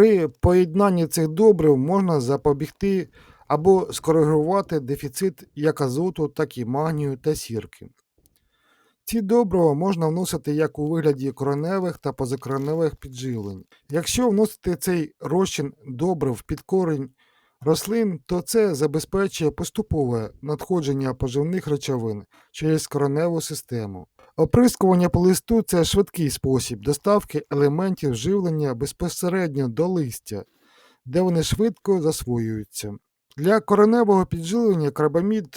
При поєднанні цих добрив можна запобігти або скоригувати дефіцит як азоту, так і магнію та сірки. Ці добрива можна вносити як у вигляді кореневих та позакореневих підживлень. Якщо вносити цей розчин добрив під корінь рослин, то це забезпечує поступове надходження поживних речовин через кореневу систему. Оприскування по листу це швидкий спосіб доставки елементів живлення безпосередньо до листя, де вони швидко засвоюються. Для кореневого підживлення карбамід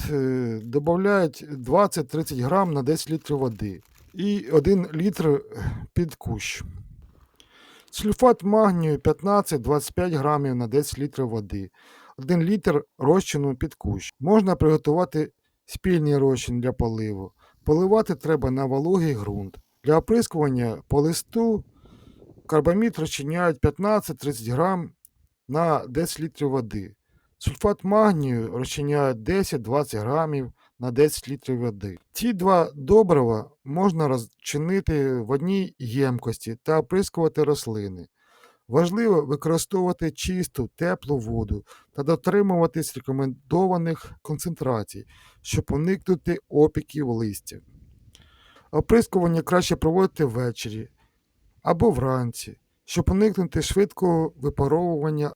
додають 20-30 грам на 10 літрів води і 1 літр е, під кущ. Сульфат магнію 15-25 грамів на 10 літрів води, 1 літр розчину під кущ. Можна приготувати спільний розчин для поливу. Поливати треба на вологий ґрунт. Для оприскування по листу карбамід розчиняють 15-30 грам на 10 літрів води. Сульфат магнію розчиняють 10-20 грамів на 10 літрів води. Ці два добрива можна розчинити в одній ємкості та оприскувати рослини. Важливо використовувати чисту, теплу воду та дотримуватись рекомендованих концентрацій, щоб уникнути опіків листя. Оприскування краще проводити ввечері або вранці, щоб уникнути швидкого випаровування